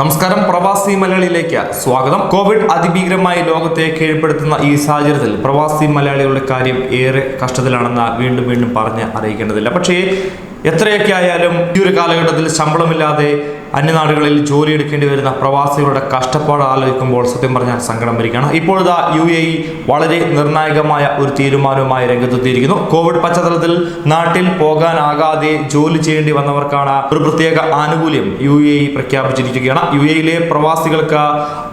നമസ്കാരം. പ്രവാസി മലയാളിയിലേക്ക് സ്വാഗതം. കോവിഡ് അതിഭീകരമായി ലോകത്തെ കീഴ്പ്പെടുത്തുന്ന ഈ സാഹചര്യത്തിൽ പ്രവാസി മലയാളികളുടെ കാര്യം ഏറെ കഷ്ടത്തിലാണെന്ന് വീണ്ടും വീണ്ടും പറഞ്ഞ് അറിയിക്കേണ്ടതില്ല. പക്ഷേ എത്രയൊക്കെ ആയാലും ഈ ഒരു കാലഘട്ടത്തിൽ ശമ്പളമില്ലാതെ അന്യനാടുകളിൽ ജോലി എടുക്കേണ്ടി വരുന്ന പ്രവാസികളുടെ കഷ്ടപ്പാട് ആലോചിക്കുമ്പോൾ സത്യം പറഞ്ഞാൽ സങ്കടം വരികയാണ്. ഇപ്പോഴത്തെ യു എ ഇ വളരെ നിർണായകമായ ഒരു തീരുമാനവുമായി രംഗത്തെത്തിയിരിക്കുന്നു. കോവിഡ് പശ്ചാത്തലത്തിൽ നാട്ടിൽ പോകാനാകാതെ ജോലി ചെയ്യേണ്ടി വന്നവർക്കാണ് ഒരു പ്രത്യേക ആനുകൂല്യം യു എ ഇ പ്രഖ്യാപിച്ചിരിക്കുകയാണ്. യു എയിലെ പ്രവാസികൾക്ക്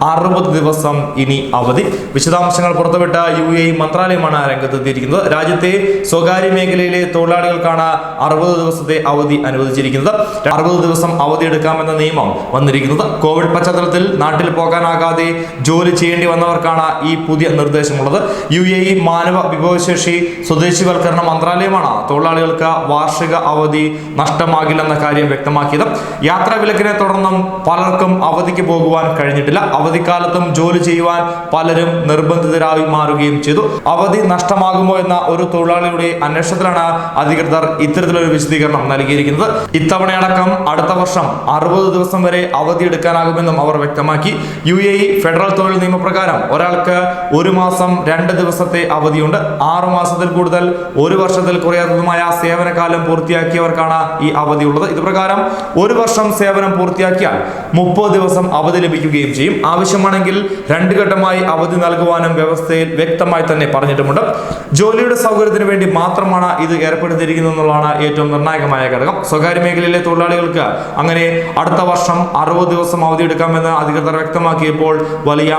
അറുപത് ദിവസം ഇനി അവധി. വിശദാംശങ്ങൾ പുറത്തുവിട്ട യു എ മന്ത്രാലയമാണ് രംഗത്തെത്തിയിരിക്കുന്നത്. രാജ്യത്തെ സ്വകാര്യ മേഖലയിലെ തൊഴിലാളികൾക്കാണ് അറുപത് ദിവസത്തെ അവധി അനുവദിച്ചിരിക്കുന്നത്. അറുപത് ദിവസം അവധി എടുക്കാമെന്ന നിയമം വന്നിരിക്കുന്നത്. കോവിഡ് പശ്ചാത്തലത്തിൽ നാട്ടിൽ പോകാനാകാതെ ജോലി ചെയ്യേണ്ടി വന്നവർക്കാണ് ഈ പുതിയ നിർദ്ദേശമുള്ളത്. യു എ ഇ മാനവ വിഭവശേഷി സ്വദേശിവൽക്കരണ മന്ത്രാലയമാണ് തൊഴിലാളികൾക്ക് വാർഷിക അവധി നഷ്ടമാകില്ലെന്ന കാര്യം വ്യക്തമാക്കിയത്. യാത്രാ വിലക്കിനെ തുടർന്നും പലർക്കും അവധിക്ക് പോകുവാൻ കഴിഞ്ഞിട്ടില്ല. അവധിക്കാലത്തും ജോലി ചെയ്യുവാൻ പലരും നിർബന്ധിതരായി മാറുകയും ചെയ്തു. അവധി നഷ്ടമാകുമോ എന്ന ഒരു തൊഴിലാളിയുടെ അന്വേഷണത്തിലാണ് അധികൃതർ ഇത്തരത്തിലൊരു വിശദീകരണം നൽകിയിരിക്കുന്നത്. ഇത്തവണയടക്കം അടുത്ത വർഷം അറുപത് ദിവസം വരെ അവധി എടുക്കാനാകുമെന്നും അവർ വ്യക്തമാക്കി. യു എ ഇ ഫെഡറൽ തൊഴിൽ നിയമപ്രകാരം ഒരാൾക്ക് ഒരു മാസം രണ്ട് ദിവസത്തെ അവധിയുണ്ട്. ആറു മാസത്തിൽ കൂടുതൽ ഒരു വർഷത്തിൽ കുറയാത്തതുമായ സേവനകാലം പൂർത്തിയാക്കിയവർക്കാണ് ഈ അവധിയുള്ളത്. ഇത് പ്രകാരം ഒരു വർഷം സേവനം പൂർത്തിയാക്കിയാൽ മുപ്പത് ദിവസം അവധി ലഭിക്കുകയും ചെയ്യും. ആവശ്യമാണെങ്കിൽ രണ്ട് ഘട്ടമായി അവധി നൽകുവാനും വ്യവസ്ഥയിൽ വ്യക്തമായി തന്നെ പറഞ്ഞിട്ടുമുണ്ട്. ജോലിയുടെ സൗകര്യത്തിന് വേണ്ടി മാത്രമാണ് ഇത് ഏർപ്പെടുത്തിയിരിക്കുന്നത് എന്നുള്ളതാണ് ഏറ്റവും നിർണായകമായ ഘടകം. സ്വകാര്യ മേഖലയിലെ തൊഴിലാളികൾക്ക് അങ്ങനെ അടുത്ത വർഷം അറുപത് ദിവസം അവധി എടുക്കാമെന്ന് അധികൃതർ വ്യക്തമാക്കിയപ്പോൾ വലിയ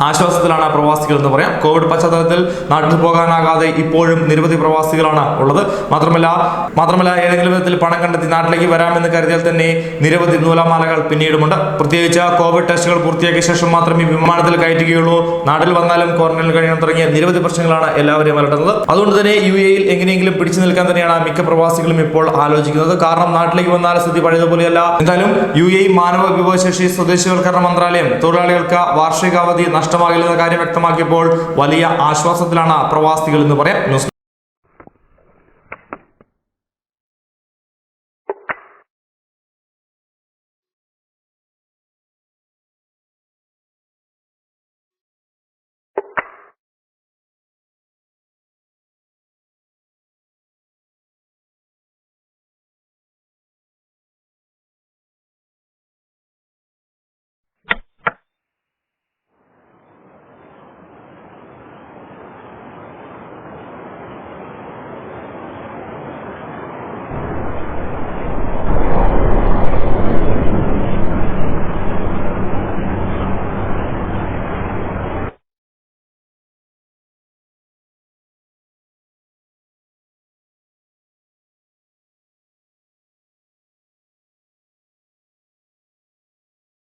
ആശ്വാസത്തിലാണ് പ്രവാസികൾ എന്ന് പറയാം. കോവിഡ് പശ്ചാത്തലത്തിൽ നാട്ടിൽ പോകാനാകാതെ ഇപ്പോഴും നിരവധി പ്രവാസികളാണ് ഉള്ളത്. മാത്രമല്ല മാത്രമല്ല ഏതെങ്കിലും വിധത്തിൽ പണം കണ്ടെത്തി നാട്ടിലേക്ക് വരാമെന്ന് കരുതിയാൽ തന്നെ നിരവധി നൂലമാലകൾ പിന്നീടുമുണ്ട്. പ്രത്യേകിച്ച് കോവിഡ് ടെസ്റ്റുകൾ പൂർത്തിയാക്കിയ ശേഷം മാത്രമേ വിമാനത്തിൽ കയറ്റുകയുള്ളൂ. നാട്ടിൽ വന്നാലും ക്വാറന്റൈനിൽ കഴിയണം തുടങ്ങിയ നിരവധി പ്രശ്നങ്ങളാണ് എല്ലാവരെയും അലട്ടുന്നത്. അതുകൊണ്ട് തന്നെ യു എയിൽ എങ്ങനെയെങ്കിലും പിടിച്ചു നിൽക്കാൻ തന്നെയാണ് മിക്ക പ്രവാസികളും ഇപ്പോൾ ആലോചിക്കുന്നത്. കാരണം നാട്ടിലേക്ക് വന്നാൽ സ്ഥിതി പഴയതുപോലെയല്ല. എന്തായാലും യു എ മാനവ വിഭവശേഷി സ്വദേശിവൽക്കരണ മന്ത്രാലയം തൊഴിലാളികൾക്ക് വാർഷികാവധി നഷ്ടമാകില്ലെന്ന കാര്യം വ്യക്തമാക്കിയപ്പോൾ വലിയ ആശ്വാസത്തിലാണ് പ്രവാസികൾ എന്ന് പറയാം. ന്യൂസ്